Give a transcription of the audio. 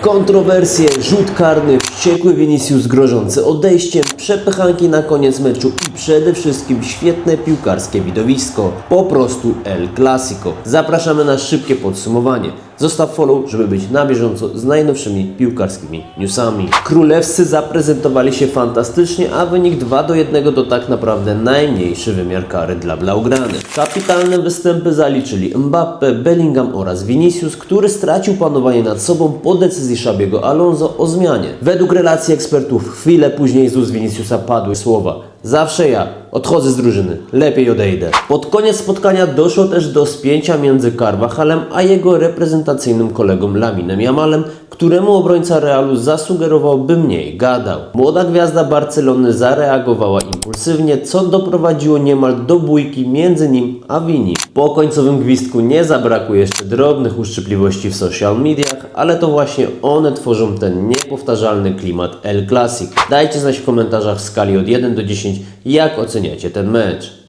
Kontrowersje, rzut karny, wściekły Vinicius grożący odejściem, przepychanki na koniec meczu i przede wszystkim świetne piłkarskie widowisko. Po prostu El Clasico. Zapraszamy na szybkie podsumowanie. Zostaw follow, żeby być na bieżąco z najnowszymi piłkarskimi newsami. Królewscy zaprezentowali się fantastycznie, a wynik 2 do 1 to tak naprawdę najmniejszy wymiar kary dla Blaugranych. Kapitalne występy zaliczyli Mbappe, Bellingham oraz Vinicius, który stracił panowanie nad sobą po decyzji Szabiego Alonso o zmianie. Według relacji ekspertów chwilę później z ust Viniciusa padły słowa Zawsze ja. Odchodzę z drużyny. Lepiej odejdę. Pod koniec spotkania doszło też do spięcia między Carvajalem a jego reprezentacyjnym kolegą Laminem Jamalem, któremu obrońca Realu zasugerował, by mniej gadał. Młoda gwiazda Barcelony zareagowała impulsywnie, co doprowadziło niemal do bójki między nim a Vini. Po końcowym gwizdku nie zabrakło jeszcze drobnych uszczypliwości w social mediach, ale to właśnie one tworzą ten niepowtarzalny klimat El Clasic. Dajcie znać w komentarzach w skali od 1 do 10, jak oceniacie ten mecz.